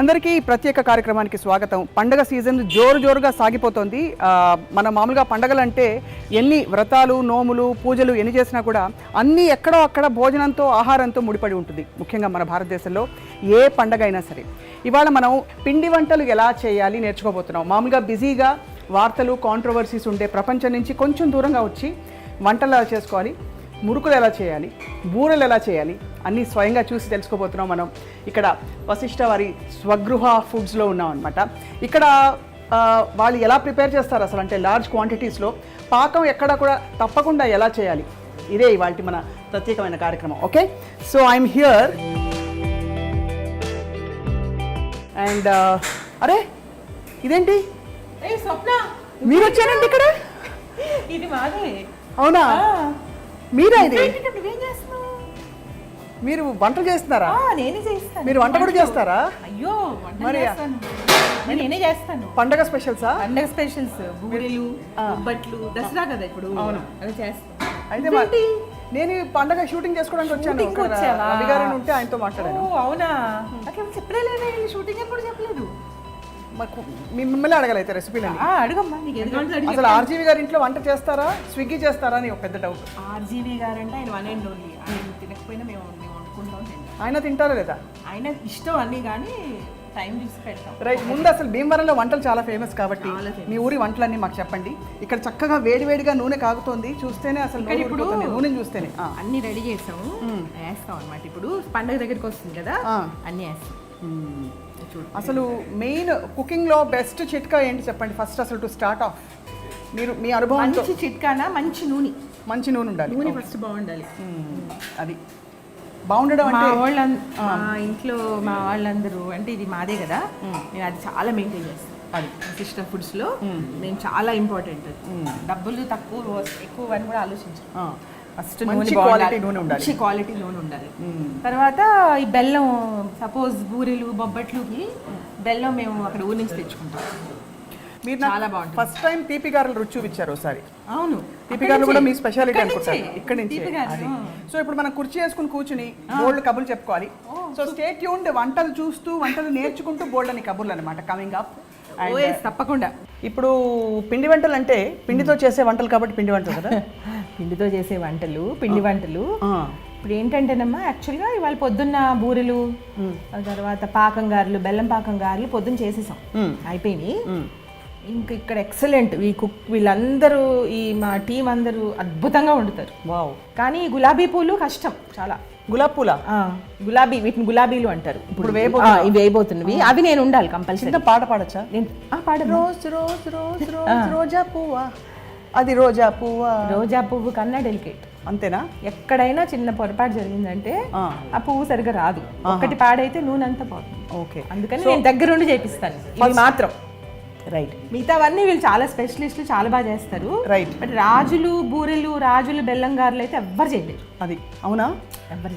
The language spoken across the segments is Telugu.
అందరికీ ఈ ప్రత్యేక కార్యక్రమానికి స్వాగతం. పండగ సీజన్ జోరు జోరుగా సాగిపోతుంది. మన మామూలుగా పండగలంటే ఎన్ని వ్రతాలు నోములు పూజలు ఎన్ని చేసినా కూడా అన్నీ ఎక్కడో అక్కడ భోజనంతో ఆహారంతో ముడిపడి ఉంటుంది. ముఖ్యంగా మన భారతదేశంలో ఏ పండగ అయినా సరే. ఇవాళ మనం పిండి వంటలు ఎలా చేయాలి నేర్చుకోబోతున్నాం. మామూలుగా బిజీగా వార్తలు కాంట్రవర్సీస్ ఉండే ప్రపంచం నుంచి కొంచెం దూరంగా వచ్చి వంటలు చేసుకోవాలి మురుకులు ఎలా చేయాలి? బూరెలు ఎలా చేయాలి? అన్నీ స్వయంగా చూసి తెలుసుకోబోతున్నాం మనం. ఇక్కడ వశిష్ఠ వారి స్వగృహ ఫుడ్స్లో ఉన్నాం అనమాట ఇక్కడ వాళ్ళు ఎలా ప్రిపేర్ చేస్తారు అసలు? అంటే లార్జ్ క్వాంటిటీస్లో పాకం ఎక్కడ కూడా తప్పకుండా ఎలా చేయాలి? ఇదే ఇవాళ మన ప్రత్యేకమైన కార్యక్రమం. Okay? So I'm here. And అరే ఇదేంటి? మీరు వచ్చారండి ఇక్కడ? ఇది మాదే. అవునా? మీరా ఇది. మీరు వంటలు చేస్తున్నారా? నేనే చేస్తాను మీరు వంట కూడా చేస్తారా? అయ్యో మరి- చేస్తాను. మరి నేనే చేస్తాను. పండగ స్పెషల్సా పండగ స్పెషల్స్ బూరెలు బొబ్బట్లు దసరా కదా ఇప్పుడు. అవును. అవి చేస్తాను. అయితే మా- నేను పండగ షూటింగ్ చేసుకోవడానికి వచ్చాను? రవి గారు ఉంటే ఆయనతో మాట్లాడాను. అవునా? నాకేం చెప్పలేదు? షూటింగ్ ఎప్పుడు చెప్పలేదు. మాకు మిమ్మల్ని అడగాలి అయితే రెసిపీలని. ఆ, అడుగమ్మా నీకు అసలు ఆర్జీవి గారి ఇంట్లో వంట చేస్తారా? స్విగ్గీ చేస్తారా అని ఒక పెద్ద డౌట్ ఆర్జీవి గారు అంటే ఆయన వన్ అండ్ ఓన్లీ. ఆయన తినకపోయినా మేము మేము వండుకుంటాం ఆయన తింటారా లేదా? ఆయన ఇష్టం అన్నీ కానీ టైం చూసి పెడతాం. రైట్ ముందు అసలు భీమవరంలో వంటలు చాలా ఫేమస్ కాబట్టి. మీ ఊరి వంటలన్నీ మాకు చెప్పండి. ఇక్కడ చక్కగా వేడివేడిగా నూనె కాగుతోంది. చూస్తేనే అసలు ఇప్పుడు-. నూనెని చూస్తేనే. అన్ని రెడీ చేసాము. వేస్తాం అనమాట ఇప్పుడు పండగ దగ్గరికి వస్తుంది కదా. అన్ని వేస్తాం. అసలు మెయిన్ కుకింగ్లో బెస్ట్ చిట్కా ఏంటి చెప్పండి? ఫస్ట్ అసలు టు స్టార్ట్ ఆఫ్ మీరు మీ అనుభవంతో మంచి చిట్కాన మంచి నూనె? మంచి నూనె ఉండాలి. నూనె ఫస్ట్ బాగుండాలి. మ్మ్. అది. బాగుండడం మా అంటే వాళ్ళ మా ఇంట్లో మా వాళ్ళందరూ అంటే ఇది మాదే కదా? నేను అది చాలా మెయింటైన్ చేస్తాను. అది. సిస్టర్ ఫుడ్స్లో నేను చాలా ఇంపార్టెంట్ డబ్బులు తక్కువ ఎక్కువ అని కూడా ఆలోచించాను. ఆ. ఫస్ట్ నూనె quality నూనె ఉండాలి. మంచి క్వాలిటీ నూనె ఉండాలి. తర్వాత ఈ బెల్లం సపోజ్ బూరెలు బొబ్బట్లుకి బెల్లం మేము అక్కడ ఊరి నుంచి తెచ్చుకుంటాం. మీరు చాలా బాగుంటుంది. ఫస్ట్ టైం తీపి గారెలు రుచి చూపించారు ఒకసారి. అవును. తీపి గారెలు కూడా మీ స్పెషాలిటీ అనుకుంటారు. ఇక్కడ నుంచి. సో ఇప్పుడు మనం కుర్చీ వేసుకుని కూర్చుని బోల్డ్ కబుర్లు చెప్పుకోవాలి. సో స్టేట్ ట్యూన్డ్ వంటలు చూస్తూ వంటలు నేర్చుకుంటూ బోల్డ్ అని కబుర్లు అనమాట కమింగ్ అప్ తప్పకుండా. ఇప్పుడు పిండి వంటలు అంటే పిండితో చేసే వంటలు కాబట్టి పిండి వంటలు కదా? పిండితో చేసే వంటలు పిండి వంటలు. ఇప్పుడు ఏంటంటేనమ్మా యాక్చువల్గా ఇవాళ పొద్దున్న బూరెలు ఆ తర్వాత పాకం గారెలు బెల్లం పాకం గారెలు పొద్దున్న చేసేసాం. అయిపోయినాయి. ఇంకా ఇక్కడ ఎక్సలెంట్ ఈ కుక్ వీళ్ళందరూ ఈ మా టీం అందరూ అద్భుతంగా వండుతారు. వావ్. కానీ ఈ గులాబీ పూలు కష్టం చాలా. గులాబ్ పూల? గులాబీ వీటిని గులాబీలు అంటారు. ఇప్పుడు ఆ, వేయబోతున్నా. ఇవి వేయబోతున్నవి. అవి నేను ఉండాలి కంపల్సరీ. పాట పాడచ్చా? నేను. రోజ్ రోజ్ రోజ్ రోజ్ రోజా పువ్వా. అది రోజా పువ్వా? రోజా పువ్వు కన్నా డెలికేట్ అంతేనా? ఎక్కడైనా చిన్న పొరపాటు జరిగిందంటే ఆ. పువ్వు సరిగా రాదు. ఒకటి పాడైతే నూనె అంతా పోతుంది ఓకే. అందుకని నేను దగ్గరుండి చేపిస్తాను. మాత్రం. రైట్ మిగతావన్నీ వీళ్ళు చాలా స్పెషలిస్టులు చాలా బాగా చేస్తారు. రైట్ బట్ రాజులు బూరెలు రాజులు బెల్లం గారెలు అయితే ఎవ్వరు చేయలేరు. అది అవునా.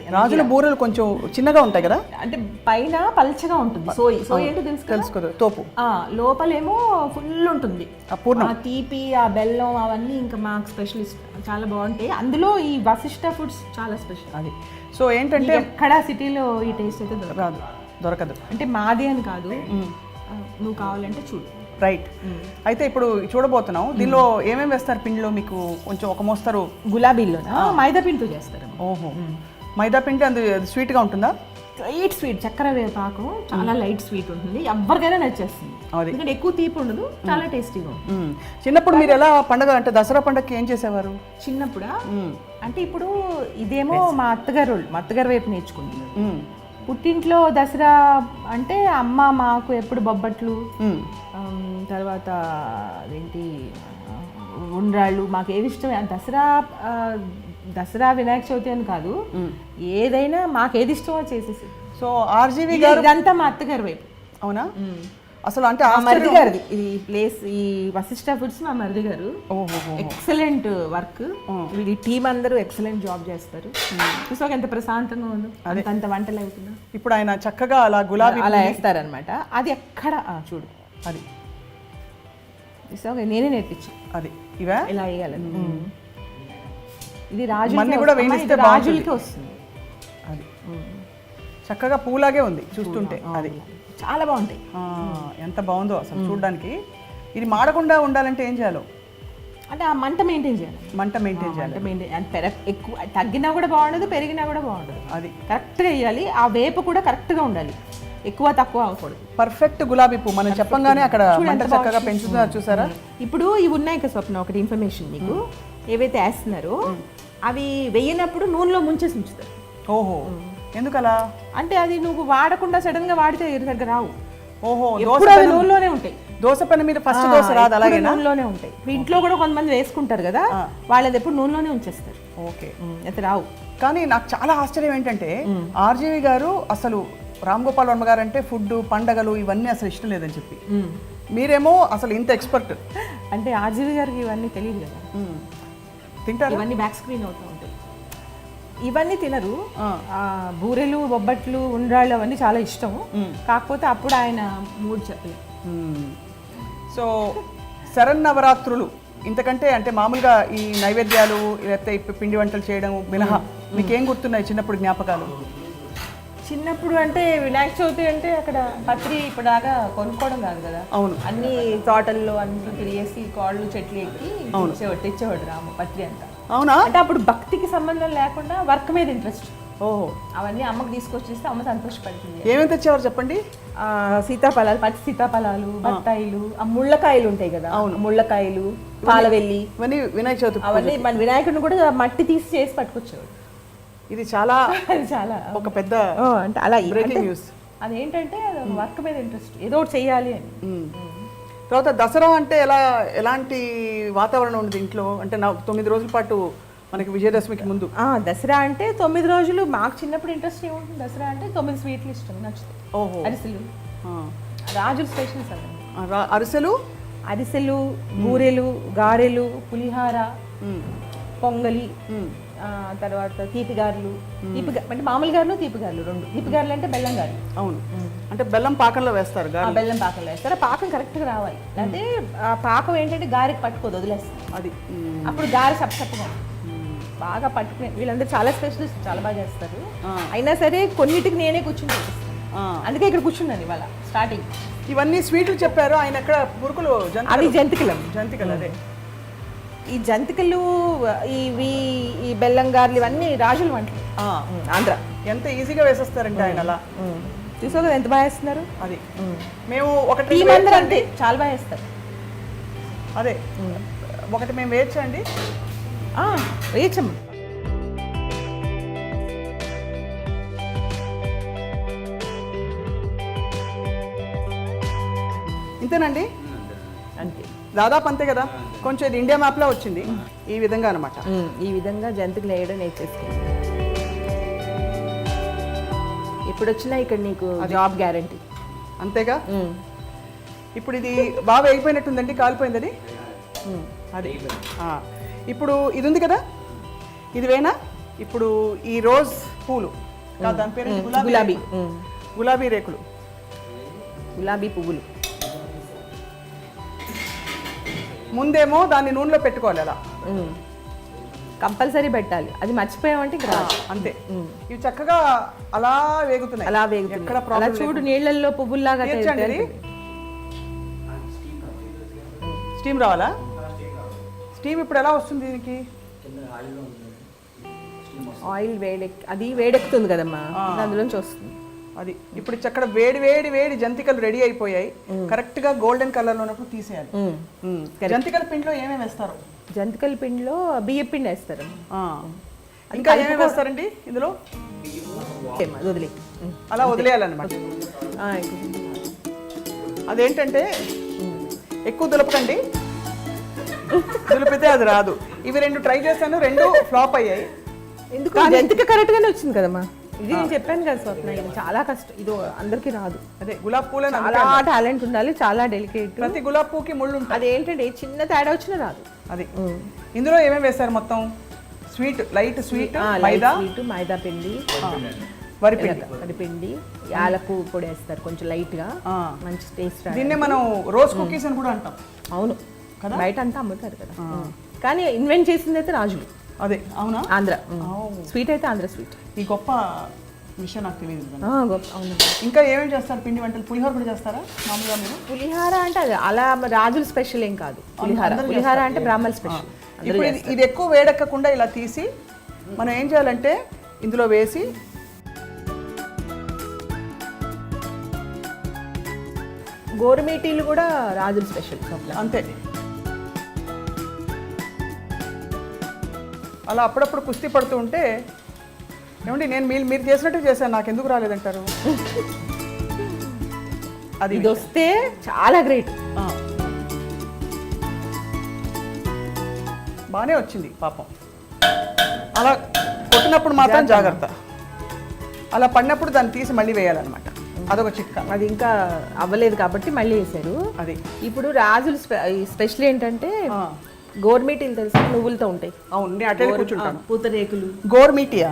రాజుల బూరెలు కొంచెం చిన్నగా ఉంటాయి కదా? అంటే పైన పల్చగా ఉంటుంది. సోయి. సోయి ఏంటో తెలుసు కదా? తెలుసుకోదు. తోపు. ఆ, లోపలేమో ఫుల్ ఉంటుంది. పూర్ణం. ఆ తీపి ఆ బెల్లం అవన్నీ ఇంకా మాకు స్పెషలిస్ట్ చాలా బాగుంటాయి. అందులో ఈ వశిష్ట ఫుడ్స్ చాలా స్పెషల్. అది. సో ఏంటంటే ఎక్కడ సిటీలో ఈ టేస్ట్ అయితే దొరకదు. రాదు. దొరకదు. అంటే మాది అని కాదు. నువ్వు కావాలంటే చూడు. రైట్ అయితే ఇప్పుడు చూడబోతున్నాం. దీనిలో ఏమేమి వేస్తారు పిండిలో మీకు కొంచెం ఒక మోస్తారు? గులాబీలోనా మైదా పిండితో చేస్తారు ఓహో. మైదా పిండి అందు స్వీట్గా ఉంటుందా? లైట్ స్వీట్ చక్కెర వేపాకు చాలా లైట్ స్వీట్ ఉంటుంది. ఎవరికైనా నచ్చేస్తుంది. అది. ఎందుకంటే ఎక్కువ తీపి ఉండదు చాలా టేస్టీగా ఉంటుంది. చిన్నప్పుడు మీరు ఎలా పండగ అంటే దసరా పండగకి ఏం చేసేవారు? చిన్నప్పుడా. అంటే ఇప్పుడు ఇదేమో మా అత్తగారు మా అత్తగారు వైపు నేర్చుకుంటున్నారు. పుట్టింట్లో దసరా అంటే అమ్మ మాకు ఎప్పుడు బొబ్బట్లు తర్వాత అదేంటి ఉండ్రాళ్ళు మాకు ఏది ఇష్టం దసరా దసరా వినాయక చవితి అని కాదు. ఏదైనా మాకు ఏది ఇష్టమో చేసేసి. సో ఆర్జీవి ఇది- ఇదంతా మా అత్తగారి వైపు. అవునా? అసలు అంటే మరిది గారిది. ఈ ప్లేస్ ఈ వశిష్ట ఫుడ్స్ మా మరిది గారు. ఓహో ఎక్సలెంట్ వర్క్. వీడి టీం అందరూ ఎక్సలెంట్ జాబ్ చేస్తారు. చూసాక ఎంత ప్రశాంతంగా ఉందో? అంత అంత వంటలు అవుతుందా. ఇప్పుడు ఆయన చక్కగా అలా గులాబీ అలా వేస్తారనమాట అది ఎక్కడ? చూడు. అది. చూసాక నేనే నేర్పించాను అది. ఇవా? ఇలా వేయాలని ఇది రాజు కూడా రాజులకి వస్తుంది. చక్కగా పూలాగే ఉంది చూస్తుంటే అది. చాలా బాగుంటాయి. ఎంత బాగుందో అసలు చూడడానికి. ఇది మాడకుండా ఉండాలంటే ఏం చేయాలో? అంటే ఆ మంట మెయింటైన్ చేయాలి. మంట మెయింటైన్ చేయాలి. మెయింటైన్ పెరగ ఎక్కువ తగ్గినా కూడా బాగుండదు పెరిగినా కూడా బాగుండదు. అది. కరెక్ట్గా వేయాలి ఆ వేపు కూడా కరెక్ట్గా ఉండాలి. ఎక్కువ తక్కువ అవ్వకూడదు. పర్ఫెక్ట్ గులాబీ పువ్వు. మనం చెప్పంగానే అక్కడ మంట చక్కగా పెంచుతున్నారు చూసారా? ఇప్పుడు ఇవి ఉన్నాయి కదా స్వప్న ఒకటి ఇన్ఫర్మేషన్ నీకు ఏవైతే వేస్తున్నారో అవి వేయనప్పుడు నూనెలో ముంచేసి ఉంచుతారు. ఓహో. ఎందుకలా? అంటే అది నువ్వు వాడకుండా సడన్గా వాడితే దగ్గర రావు. ఓహో నూనెలోనే ఉంటాయి. దోశ పైన మీద ఫస్ట్ దోశ రాదు అలాగే నూనెలోనే ఉంటాయి. ఇంట్లో కూడా కొంతమంది వేసుకుంటారు కదా వాళ్ళది ఎప్పుడు నూనెలోనే ఉంచేస్తారు. ఓకే. అయితే రావు. కానీ నాకు చాలా ఆశ్చర్యం ఏంటంటే ఆర్జీవి గారు అసలు రామ్ గోపాల్ వర్మ గారు అంటే ఫుడ్ పండగలు ఇవన్నీ అసలు ఇష్టం లేదని చెప్పి. మీరేమో అసలు ఇంత ఎక్స్పర్ట్ అంటే ఆర్జీవి గారికి ఇవన్నీ తెలియదు కదా. తింటారు? ఇవన్నీ బ్యాక్ స్క్రీన్ అవుతూ ఇవన్నీ తినరు. బూరెలు బొబ్బట్లు ఉండ్రాళ్ళు అవన్నీ చాలా ఇష్టం. కాకపోతే అప్పుడు ఆయన మూడు చెప్పలేదు సో శరన్నవరాత్రులు ఇంతకంటే అంటే మామూలుగా ఈ నైవేద్యాలు లేకపోతే పిండి వంటలు చేయడం మినహా మీకేం గుర్తున్నాయి చిన్నప్పుడు జ్ఞాపకాలు? చిన్నప్పుడు అంటే వినాయక చవితి అంటే అక్కడ పత్రి ఇప్పుడు దాకా కొనుక్కోవడం కాదు కదా. అవును. అన్ని తోటల్లో అన్ని తిరిగేసి కాళ్ళు చెట్లు ఎక్కి తెచ్చేవాడు తెచ్చేవాడు రాము పత్రి అంతా. అవునా? అంటే అప్పుడు భక్తికి సంబంధం లేకుండా వర్క్ మీద ఇంట్రెస్ట్. ఓహో. అవన్నీ అమ్మకి తీసుకొచ్చి ఇస్తే అమ్మ సంతోషపడుతుంది. ఏమేమి తెచ్చేవారు చెప్పండి? సీతాఫలాలు పచ్చి సీతాఫలాలు బత్తాయిలు ఆ ముళ్ళకాయలు ఉంటాయి కదా ముళ్ళకాయలు పాలవెల్లి. ఇవన్నీ వినాయక చవితి అవన్నీ మన వినాయకుడిని కూడా మట్టి తీసి చేసి పట్టుకొచ్చేవాడు. ఇది చాలా చాలా ఒక పెద్ద అంటే అలా బ్రేకింగ్ న్యూస్ అదేంటంటే అది వర్క్ మీద ఇంట్రెస్ట్. ఏదో ఒకటి చెయ్యాలి అని. తర్వాత దసరా అంటే ఎలా ఎలాంటి వాతావరణం ఉంది ఇంట్లో? అంటే నా తొమ్మిది రోజుల పాటు మనకి విజయదశమికి ముందు. ఆ, దసరా అంటే తొమ్మిది రోజులు మాకు చిన్నప్పుడు ఇంట్రెస్ట్ ఏముంటుంది? దసరా అంటే తొమ్మిది స్వీట్లు ఇష్టం నచ్చుతాయి. ఓహో. అరిసెలు. ఆ. రాజుల స్పెషల్స్ అవన్నీ ఆ, రా- అరిసెలు? అరిసెలు బూరెలు గారెలు పులిహార. పొంగలి. తర్వాత తీపి గారెలు తీపి అంటే మామూలు గారెలు తీపి గారెలు రెండు. తీపి గారెలు అంటే బెల్లం గారెలు. అవును. అంటే బెల్లం పాకంలో వేస్తారు బెల్లం పాకంలో వేస్తారు. పాకం కరెక్ట్గా రావాలి. అంటే ఆ పాకం ఏంటంటే గారెకి పట్టుకోదు వదిలేస్తారు అది. అప్పుడు గారె ఉంటుంది. బాగా పట్టుకునే వీళ్ళందరూ చాలా స్పెషలిస్ట్ చాలా బాగా చేస్తారు. అయినా సరే కొన్నిటికి నేనే కూర్చుని. అందుకే ఇక్కడ కూర్చున్నాను ఇవాళ స్టార్టింగ్. ఇవన్నీ స్వీట్లు చెప్పారు. ఆయన ఎక్కడ? పురుకులు జంతి అవి జంతికలం. జంతికలు అదే. ఈ జంతికలు ఇవి ఈ బెల్లం గారెలు ఇవన్నీ రాజుల వంటలు. ఆంధ్ర. ఎంత ఈజీగా వేసేస్తారంటే ఆయన అలా. చూసావు కదా ఎంత బాగా వేస్తున్నారు? అది. మేము ఒకటి టీం రెండు అందరూ వేయొచ్చండి? అంతే చాలా బాగా వేస్తారు. అదే. ఒకటి మేము వేయచ్చండి. వేయచ్చమ్మ ఇంతేనండి? అంతే. దాదాపు అంతే కదా? కొంచెం ఇది ఇండియా మ్యాప్లో వచ్చింది. ఈ విధంగా అనమాట ఈ విధంగా జంతికలు వేయడం నేర్చేసుకుంది. ఇప్పుడు వచ్చినా ఇక్కడ నీకు జాబ్ గ్యారంటీ. అంతేగా? ఇప్పుడు ఇది బాగా వేగిపోయినట్టుందండి కాలిపోయింది అది? ఆ. ఇప్పుడు ఇది ఉంది కదా? ఇది వేనా? ఇప్పుడు ఈ రోజ్ పూలు. దాని పేరు? గులాబీ. గులాబీ రేకులు. గులాబీ పువ్వులు. ముందేమో దాన్ని నూనెలో పెట్టుకోవాలి అలా. కంపల్సరీ పెట్టాలి. అది మర్చిపోయామంటే ఇంకా రాదు. అంతే. ఇవి చక్కగా అలా వేగుతున్నాయి. అలా వేగుతుంది అలా చూడు నీళ్ళల్లో పువ్వుల్లాగా. స్టీమ్ రావాలా? స్టీమ్ ఇప్పుడు ఎలా వస్తుంది దీనికి? ఆయిల్ వేడెక్ అది వేడెక్కుతుంది కదమ్మా. అందులోంచి వస్తుంది. అది ఇప్పుడు చక్కడ వేడి వేడి వేడి జంతికలు రెడీ అయిపోయాయి. కరెక్ట్గా గోల్డెన్ కలర్లో ఉన్నప్పుడు తీసేయాలి. జంతికల పిండిలో ఏమేమి వేస్తారు? జంతికల పిండిలో బియ్య పిండి వేస్తారు. ఇంకా ఏమేమి వేస్తారండి ఇందులో? వదిలే. అలా వదిలేయాలన్నమాట. అదేంటంటే ఎక్కువ దులపకండి. దులిపితే అది రాదు. ఇవి రెండు ట్రై చేశాను రెండు ఫ్లాప్ అయ్యాయి. ఎందుకు? జంతిక కరెక్ట్ గానే వచ్చింది కదమ్మా. ఇది నేను చెప్పాను కదా స్వప్న ఇది చాలా కష్టం. ఇది అందరికీ రాదు. అదే గులాబ్ పూలని చాలా టాలెంట్ ఉండాలి చాలా డెలికేట్. ప్రతి గులాబ్ పూకి ముళ్ళు ఉంటుంది అదేంటంటే చిన్న తేడా వచ్చినా రాదు. అది. ఇందులో ఏమేమి వేస్తారు మొత్తం? స్వీట్ లైట్ స్వీట్ మైదా? స్వీట్ మైదా పిండి వరిపిండి వరి పిండి. యాలకు పొడి వేస్తారు కొంచెం లైట్గా ఆ. మంచి టేస్ట్ దీన్నే మనం రోజ్ కుకీస్ అని కూడా అంటాం. అవును. బయట అంతా అమ్ముతారు కదా. కానీ ఇన్వెంట్ చేసింది అయితే రాజులు. అదే అవునా? ఆంధ్ర. స్వీట్ అయితే ఆంధ్ర స్వీట్. ఈ గొప్ప విషయం నాకు తెలియదు ఇంకా ఏమేమి చేస్తారు? పిండి వంటలు పులిహోర కూడా చేస్తారా? మామూలుగా మీరు? పులిహార అంటే అది అలా రాజుల స్పెషల్ ఏం కాదు. పులిహార. పులిహార. అంటే బ్రాహ్మణ స్పెషల్. ఇప్పుడు ఇది ఎక్కువ వేడెక్కకుండా ఇలా తీసి మనం ఏం చేయాలంటే ఇందులో వేసి గోరుమీటీలు కూడా రాజుల స్పెషల్. అంతే. అలా అప్పుడప్పుడు కుస్తీ పడుతూ ఉంటే ఏమండి నేను మీరు మీరు చేసినట్టు చేశాను నాకు ఎందుకు రాలేదంటారు? అది ఇది వస్తే చాలా గ్రేట్. బాగానే వచ్చింది పాపం. అలా కొట్టినప్పుడు మాత్రం జాగ్రత్త. అలా పడినప్పుడు దాన్ని తీసి మళ్ళీ వేయాలన్నమాట. అదొక చిట్కా. అది ఇంకా అవ్వలేదు కాబట్టి మళ్ళీ వేశారు. అది. ఇప్పుడు రాజుల స్పెషల్ ఏంటంటే. గోర్మీటీలు తెలుసా? నువ్వులతో ఉంటాయి. అవును నేను అటే కూర్చుంటాను. పూతరేకులు. గోర్మీటియా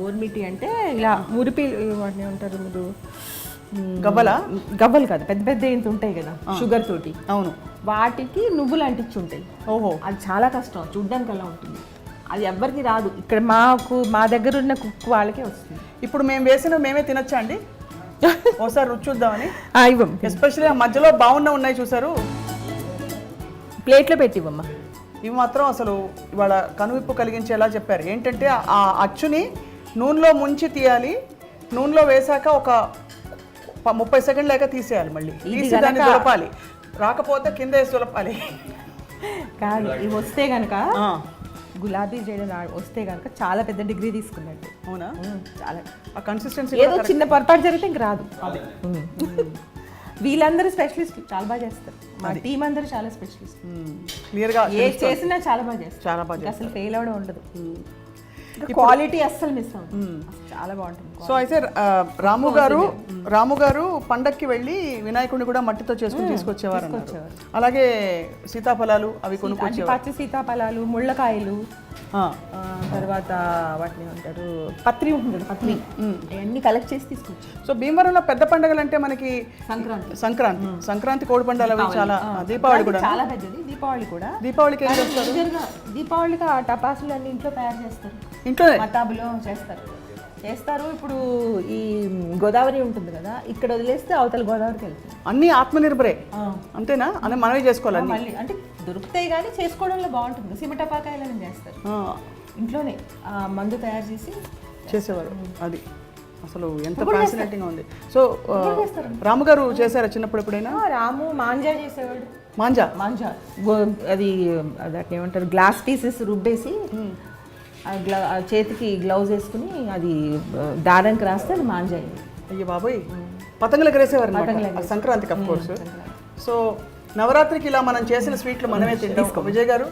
గోర్మీటి అంటే ఇలా మురిపి వాటిని ఉంటారు మీరు? గవ్వలా? గవ్వలు కాదు పెద్ద పెద్ద ఇంత ఉంటాయి కదా షుగర్ తోటి. అవును. వాటికి నువ్వులు అంటించి ఉంటాయి ఓహో. అది చాలా కష్టం చూడ్డానికి అలా ఉంటుంది. అది ఎవ్వరికి రాదు. ఇక్కడ మాకు మా దగ్గర ఉన్న కుక్ వాళ్ళకే వస్తుంది. ఇప్పుడు మేము వేసిన మేమే తినొచ్చా అండి? ఒకసారి రుచి చూద్దామని. ఇవ్వం. ఎస్పెషల్లీ మధ్యలో బాగున్న ఉన్నాయి చూసారు. ప్లేట్లో పెట్టివ్వమ్మా ఇవి మాత్రం అసలు ఇవాళ కనువిప్పు కలిగించేలా చెప్పారు. ఏంటంటే ఆ అచ్చుని నూనెలో ముంచి తీయాలి. నూనెలో వేశాక ఒక ముప్పై సెకండ్ లేక తీసేయాలి మళ్ళీ. తీసి దాన్ని దులపాలి. రాకపోతే కింద వేసి దులపాలి. కాదు ఇవి వస్తే కనుక గులాబీ రా- వస్తే కనుక చాలా పెద్ద డిగ్రీ తీసుకున్నట్టు. అవునా? చాలా. ఆ కన్సిస్టెన్సీ ఏదో చిన్న పొరపాటు జరిగితే ఇంక రాదు. వీళ్ళందరూ స్పెషలిస్ట్ చాలా బాగా చేస్తారు. మా టీం అందరూ చాలా స్పెషలిస్ట్ క్లియర్గా ఏ చేసినా చాలా బాగా చేస్తారు. చాలా బాగా అసలు ఫెయిల్ అవడం ఉండదు. క్వాలిటీ అస్సలు మిస్ అవుతుంది చాలా బాగుంటుంది సో అయితే ఆ, రాము గారు రాము గారు పండక్కి వెళ్ళి వినాయకుడిని కూడా మట్టితో చేసుకుని తీసుకొచ్చేవారు. అలాగే సీతాఫలాలు అవి కొనుక్కు అంటే పచ్చి సీతాఫలాలు ముళ్ళకాయలు తర్వాత వాటిని అంటారు పత్రి ఉంటుంది పత్రి. అవన్నీ కలెక్ట్ చేసి తీసుకొచ్చారు. సో భీమవరంలో పెద్ద పండుగలు అంటే మనకి సంక్రాంతి. సంక్రాంతి. సంక్రాంతి కోడి పందాలు అవి చాలా దీపావళి కూడా. చాలా పెద్దది. దీపావళి కూడా. దీపావళికి ఏం చేస్తారు? మేజర్గా దీపావళికి ఆ టపాసులు అన్ని ఇంట్లో తయారు చేస్తారు. ఇంట్లోనే? మతాబులో చేస్తారు. చేస్తారు. ఇప్పుడు ఈ గోదావరి ఉంటుంది కదా ఇక్కడ వదిలేస్తే అవతల గోదావరికి వెళ్తుంది. అన్ని ఆత్మనిర్భరే. అంతేనా? అని మనమే చేసుకోవాలి మళ్ళీ అంటే దొరుకుతాయి కానీ చేసుకోవడంలో బాగుంటుంది. సిమటపాకాయలని చేస్తారు. ఇంట్లోనే ఆ మందు తయారు చేసి చేసేవారు. అది. అసలు ఎంత ఫ్యాసినేటింగ్ ఉంది. సో రాము గారు చేశారా చిన్నప్పుడు ఎప్పుడైనా? రాము మాంజా చేసేవాడు. మాంజా? మాంజా. అది దాన్ని ఏమంటారు గ్లాస్ పీసెస్ రుబ్బేసి గ్లౌ ఆ చేతికి గ్లౌజ్ వేసుకుని అది దారానికి రాస్తే అది మాంజా అయింది అయ్యో బాబోయ్. పతంగులు ఎగరేసేవారు సంక్రాంతికి అఫ్ కోర్స్ సో నవరాత్రికి ఇలా మనం చేసిన స్వీట్లు మనమే తింటాం. విజయ్ గారు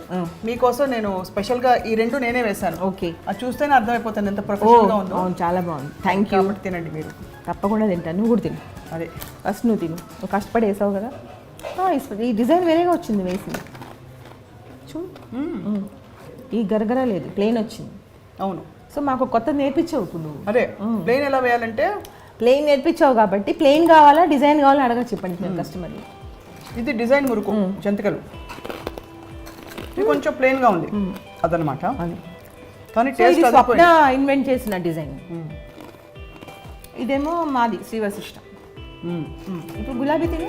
మీకోసం నేను స్పెషల్గా ఈ రెండు నేనే వేశాను. ఓకే. అది చూస్తేనే అర్థమైపోతుంది ఎంత ప్రొఫెషనల్గా ఉందో. అవును చాలా బాగుంది. థ్యాంక్ యూ తినండి మీరు. తప్పకుండా తింటాను. నువ్వు కూడా తిను. అదే. ఫస్ట్ నువ్వు తిను. నువ్వు కష్టపడి వేసావు కదా. ఈ- డిజైన్ వేరేగా వచ్చింది వేసింది. చూ. ఈ గరగర లేదు ప్లెయిన్ వచ్చింది. అవును. సో మాకు కొత్త నేర్పించావు ఇప్పుడు అదే ప్లేన్ ఎలా వేయాలంటే? ప్లెయిన్ నేర్పించావు కాబట్టి ప్లెయిన్ కావాలా డిజైన్ కావాలా అడగచ్చు చెప్పండి మేము. కస్టమర్ని ఇది డిజైన్ మురుకు జంతికలు. ఇది కొంచెం ప్లెయిన్గా ఉంది అదనమాట. కానీ సో ఇది టేస్ట్ స్వప్న ఇన్వెంట్ చేసిన డిజైన్ ఇదేమో మాది శ్రీవశిష్టం ఇప్పుడు గులాబీ తిని.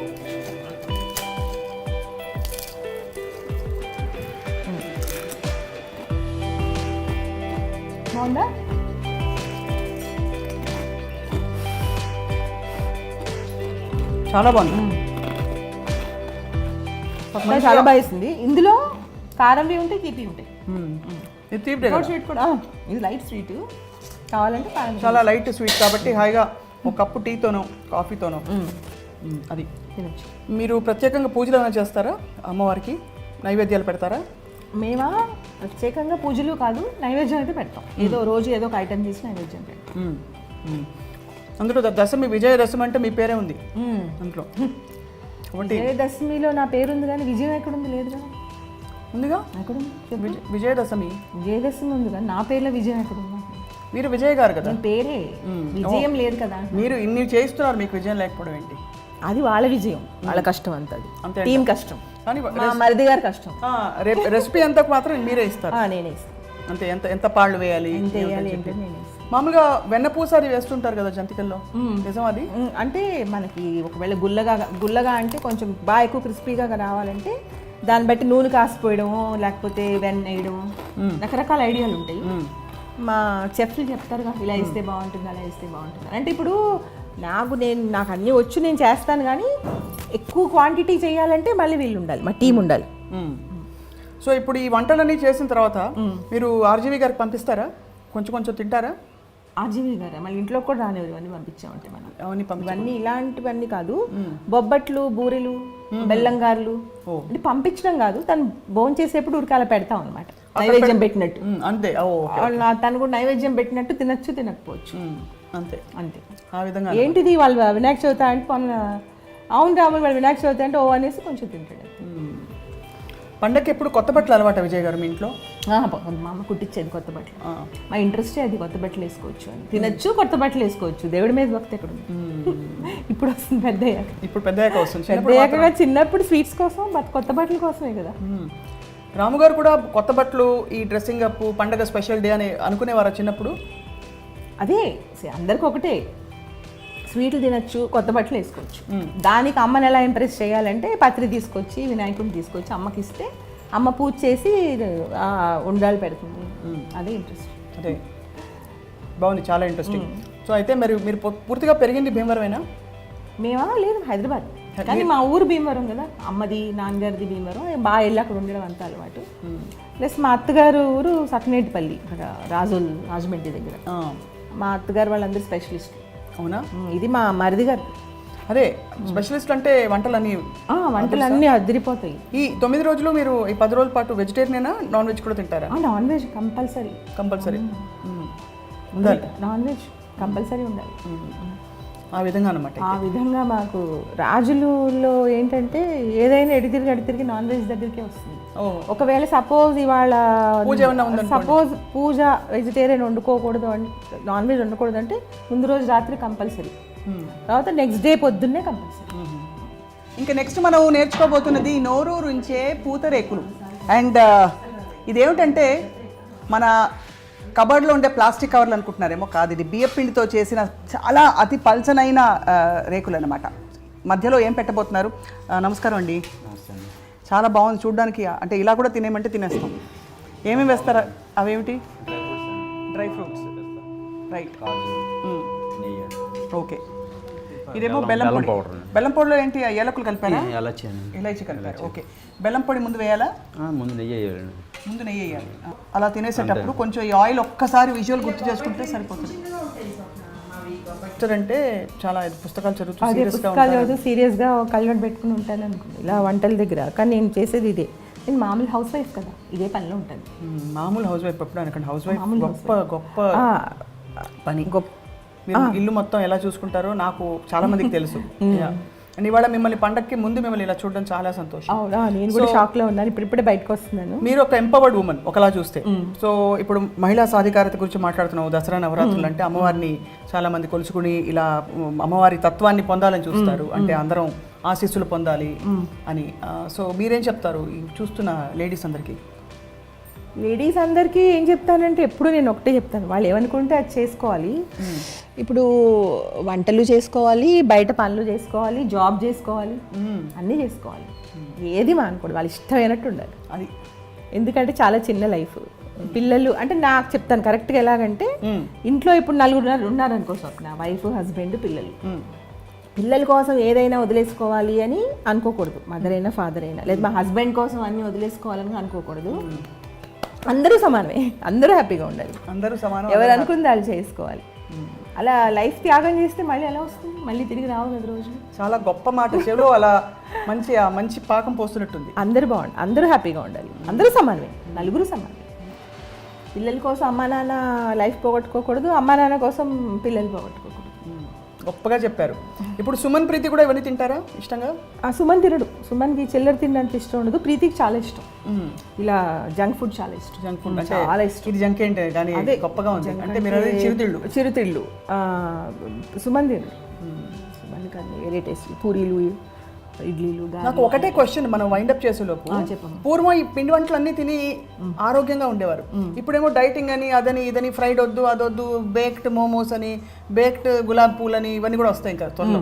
బాగుందా? చాలా బాగుంది. చాలా బాగా వేసింది. ఇందులో కారంవి ఉంటాయి తీపి ఉంటాయి. ఇది తీపి స్వీట్ కూడా. ఇది లైట్ స్వీట్ కావాలంటే చాలా లైట్ స్వీట్ కాబట్టి హాయిగా ఒక కప్పు టీతోనో కాఫీతోనో. అది. తినచ్చు. మీరు ప్రత్యేకంగా పూజలు ఏమైనా చేస్తారా? అమ్మవారికి నైవేద్యాలు పెడతారా? మేమా? ప్రత్యేకంగా పూజలు కాదు నైవేద్యం అయితే పెడతాం. ఏదో రోజు ఏదో ఒక ఐటెం తీసి నైవేద్యం పెడతాం. అందులో దశమి విజయదశమి అంటే మీ పేరే ఉంది. అందులో. విజయదశమిలో నా పేరు ఉంది కానీ విజయం ఎక్కడుంది? లేదు కదా. ఉందిగా. విజయ విజయదశమి. విజయదశమి ఉంది కానీ నా పేర్లో విజయం ఎక్కడుంది? మీరు విజయ్ గారు కదా? పేరే? విజయం లేదు కదా. మీరు ఇన్ని చేయిస్తున్నారు మీకు విజయం లేకపోవడం ఏంటి? అది వాళ్ళ విజయం. వాళ్ళ కష్టం అంత అది అంతే టీం కష్టం. కానీ మరిది గారి కష్టం. రెసిపీ అంతా మాత్రం మీరే ఇస్తారు. నేనే ఇస్తాను. అంతే ఎంత ఎంత పాళ్ళు వేయాలి ఎంత మామూలుగా వెన్నపూస అది వేస్తుంటారు కదా జంతికల్లో? నిజం అది? అంటే మనకి ఒకవేళ గుల్లగా గుల్లగా అంటే కొంచెం బాగా ఎక్కువ క్రిస్పీగా రావాలంటే దాన్ని బట్టి నూనె కాసిపోయడము లేకపోతే వెన్న వేయడము రకరకాల ఐడియాలు ఉంటాయి. మా చెఫ్లు చెప్తారు కదా ఇలా వేస్తే బాగుంటుంది అలా వేస్తే బాగుంటుంది. అంటే ఇప్పుడు నాకు నేను నాకు అన్నీ వచ్చు నేను చేస్తాను కానీ ఎక్కువ క్వాంటిటీ చేయాలంటే మళ్ళీ వీళ్ళు ఉండాలి మా టీం ఉండాలి. సో ఇప్పుడు ఈ వంటలన్నీ చేసిన తర్వాత మీరు ఆర్జీవి గారికి పంపిస్తారా? కొంచెం కొంచెం తింటారా? ఆర్జీవి గారు? మళ్ళీ ఇంట్లో కూడా రానివ్వరు ఇవన్నీ పంపించామంటే మనం. అవన్నీ ఇవన్నీ ఇలాంటివన్నీ కాదు. బొబ్బట్లు బూరెలు బెల్లంగారులు. అంటే పంపించడం కాదు తను భోజనం చేసేప్పుడు ఉడకాల పెడతాం అనమాట నైవేద్యం పెట్టినట్టు. అంతే. తను కూడా నైవేద్యం పెట్టినట్టు తినచ్చు తినకపోవచ్చు. అంతే. అంతే. ఆ విధంగా ఏంటిది వాళ్ళు వినాయక చవితి అంటే అవును రాములు వాళ్ళు వినాయక చవితి అంటే ఓ అనేసి కొంచెం తింటాడు. పండగకి ఎప్పుడు కొత్త బట్టలు అలవాట విజయ్ గారు మీ ఇంట్లో? మా అమ్మ కుట్టించేది కొత్త బట్టలు. మా ఇంట్రెస్టే అది కొత్త బట్టలు వేసుకోవచ్చు అని. తినచ్చు కొత్త బట్టలు వేసుకోవచ్చు. దేవుడి మీద భక్తి ఎక్కడ ఇప్పుడు వస్తుంది పెద్ద ఇప్పుడు వస్తుంది. పెద్ద అయ్యాక చిన్నప్పుడు స్వీట్స్ కోసం బట్ కొత్త బట్టల కోసమే కదా. మ్మ్. రాము గారు కూడా కొత్త బట్టలు ఈ డ్రెస్సింగ్ అప్ పండగ స్పెషల్ డే అని అనుకునేవారా చిన్నప్పుడు? అదే అందరికి ఒకటే. స్వీట్లు తినచ్చు కొత్త బట్టలు వేసుకోవచ్చు. దానికి అమ్మని ఎలా ఇంప్రెస్ చేయాలంటే పత్రి తీసుకొచ్చి వినాయకుడిని తీసుకొచ్చి అమ్మకి ఇస్తే అమ్మ పూజ చేసి ఆ, ఉండ్రాలు పెడుతుంది. అదే ఇంట్రెస్ట్ అదే. బాగుంది చాలా ఇంట్రెస్టింగ్ సో అయితే మరి మీరు పూర్తిగా పెరిగింది భీమవరమేనా? మేమా? లేదు హైదరాబాద్. కానీ మా ఊరు భీమవరం కదా. అమ్మది నాన్నగారిది భీమవరం. బాగా వెళ్ళి అక్కడ ఉండడం అంత అలవాటు. ప్లస్ మా అత్తగారు ఊరు సక్కనేటిపల్లి అక్కడ రాజుల్ రాజమండ్రి దగ్గర. మా అత్తగారు వాళ్ళందరూ స్పెషలిస్ట్. అవునా? ఇది మా మరిది గారు. అదే స్పెషలిస్ట్ అంటే వంటలన్నీ ఆ, వంటలు అన్నీ అదిరిపోతాయి. ఈ తొమ్మిది రోజులు మీరు ఈ పది రోజుల పాటు వెజిటేరియనేనా నాన్ వెజ్ కూడా తింటారా? Non veg compulsory. కంపల్సరీ. ఉండాలి. నాన్ వెజ్ కంపల్సరీ ఉండాలి. ఆ విధంగా అనమాట ఆ విధంగా మాకు రాజులలో ఏంటంటే ఏదైనా ఎడి తిరిగి అడి తిరిగి నాన్ వెజ్ దగ్గరికే వస్తుంది. ఓ. ఒకవేళ సపోజ్ ఇవాళ పూజ. సపోజ్ పూజ వెజిటేరియన్ వండుకోకూడదు అంటే నాన్ వెజ్ వండకూడదు అంటే ముందు రోజు రాత్రి కంపల్సరీ. తర్వాత నెక్స్ట్ డే పొద్దున్నే కంపల్సరీ. ఇంకా నెక్స్ట్ మనం నేర్చుకోబోతున్నది నోరూరుంచే పూతరేకులు. అండ్ ఇదేమిటంటే మన కబర్డ్లో ఉండే ప్లాస్టిక్ కవర్లు అనుకుంటున్నారేమో కాదు. ఇది బియ్య పిండితో చేసిన చాలా అతి పల్చనైన రేకులు అనమాట మధ్యలో ఏం పెట్టబోతున్నారు? నమస్కారం అండి. చాలా బాగుంది చూడడానికి. అంటే ఇలా కూడా తినేయమంటే తినేస్తాం. ఏమేమి వేస్తారా? అవేమిటి? Dry fruits. రైట్. ఓకే. ఇదేమో బెల్లం పొడి. బెల్లం పొడిలో ఏంటి ఆ ఏలకులు కలిపారా? ఎలా చేయండి ఇలాచి కలిపారు? ఓకే. బెల్లం పొడి ముందు వేయాలా? ముందు నెయ్యి వేయాలండి. ముందు నెయ్యి వేయాలి. అలా తినేసేటప్పుడు కొంచెం ఈ ఆయిల్ ఒక్కసారి విజువల్ గుర్తు చేసుకుంటే సరిపోతుంది. అంటే చాలా పుస్తకాలు చదువుతూ సీరియస్గా పుస్తకాలు చదువుతూ సీరియస్గా కల్వెట్ పెట్టుకుని ఉంటాను అనుకోండి. ఇలా వంటల దగ్గర. కానీ నేను చేసేది ఇదే. నేను మామూలు హౌస్ వైఫ్ కదా. ఇదే పనిలో ఉంటాను. మామూలు హౌస్ వైఫ్ ఎప్పుడు అనకండి. హౌస్ వైఫ్ గొప్ప గొప్ప ఆ, పని. మీరు ఇల్లు మొత్తం ఎలా చూసుకుంటారో నాకు చాలా మందికి తెలుసు. అండ్ ఇవాళ మిమ్మల్ని పండక్కి ముందు మిమ్మల్ని ఇలా చూడడం చాలా సంతోషం. అవునా? నేను కూడా షాక్లో ఉన్నాను. ఇప్పుడు ఇప్పుడే బయటకు వస్తున్నాను. మీరు ఒక ఎంపవర్డ్ ఉమెన్ ఒకలా చూస్తే. సో ఇప్పుడు మహిళా సాధికారత గురించి మాట్లాడుతున్నావు దసరా నవరాత్రులు అంటే అమ్మవారిని చాలా మంది కొలుచుకుని ఇలా అమ్మవారి తత్వాన్ని పొందాలని చూస్తారు. అంటే అందరం ఆశీస్సులు పొందాలి అని. సో మీరేం చెప్తారు చూస్తున్న లేడీస్ అందరికీ? లేడీస్ అందరికీ ఏం చెప్తానంటే ఎప్పుడు నేను ఒకటే చెప్తాను. వాళ్ళు ఏమనుకుంటే అది చేసుకోవాలి. ఇప్పుడు వంటలు చేసుకోవాలి బయట పనులు చేసుకోవాలి జాబ్ చేసుకోవాలి అన్నీ చేసుకోవాలి. ఏది మానకూడదు. వాళ్ళు ఇష్టమైనట్టు ఉండాలి. అది. ఎందుకంటే చాలా చిన్న లైఫ్. పిల్లలు అంటే నాకు చెప్తాను కరెక్ట్గా ఎలాగంటే ఇంట్లో ఇప్పుడు నలుగురు ఉన్నారు ఉన్నారనుకో స్వప్న వైఫ్ హస్బెండ్ పిల్లలు. పిల్లల కోసం ఏదైనా వదిలేసుకోవాలి అని అనుకోకూడదు. మదర్ అయినా ఫాదర్ అయినా. లేదా మా హస్బెండ్ కోసం అన్ని వదిలేసుకోవాలని అనుకోకూడదు. అందరూ సమానమే. అందరూ హ్యాపీగా ఉండాలి. అందరూ సమానం ఎవరు అనుకుంది వాళ్ళు చేసుకోవాలి. అలా లైఫ్ త్యాగం చేస్తే మళ్ళీ ఎలా వస్తుంది? మళ్ళీ తిరిగి రావు కదా రోజు. చాలా గొప్ప మాట. చెవిలో అలా మంచి మంచి పాకం పోస్తున్నట్టుంది. అందరూ బాగుండి అందరూ హ్యాపీగా ఉండాలి. అందరూ సమానమే. నలుగురు సమానమే పిల్లల కోసం అమ్మా నాన్న లైఫ్ పోగొట్టుకోకూడదు. అమ్మా నాన్న కోసం పిల్లలు పోగొట్టుకోకూడదు. గొప్పగా చెప్పారు. ఇప్పుడు సుమన్ ప్రీతి కూడా ఇవన్నీ తింటారా? ఇష్టంగా? ఆ సుమన్ తినడు. సుమన్కి చిల్లర తినడానికి ఇష్టం ఉండదు. ప్రీతికి చాలా ఇష్టం. ఇలా జంక్ ఫుడ్ చాలా ఇష్టం. జంక్ ఫుడ్ చాలా ఇష్టం. ఇది జంక్ ఏంటి? కానీ గొప్పగా ఉంది. అంటే మీరు చిరుతిళ్ళు. చిరుతిళ్ళు. సుమన్ తినడు. సుమన్ కానీ వేరే టేస్ట్ పూరీలు ఇడ్లీలు. నాకు ఒకటే క్వశ్చన్ మనం వైండప్ చేసేలోపు. పూర్వం ఈ పిండి వంటలు అన్ని తిని ఆరోగ్యంగా ఉండేవారు. ఇప్పుడేమో డైటింగ్ అని అదని ఇదని ఫ్రైడ్ వద్దు అదొద్దు బేక్డ్ మోమోస్ అని బేక్డ్ గులాబ్ పూల్ అని ఇవన్నీ కూడా వస్తాయి ఇంకా త్వరలో.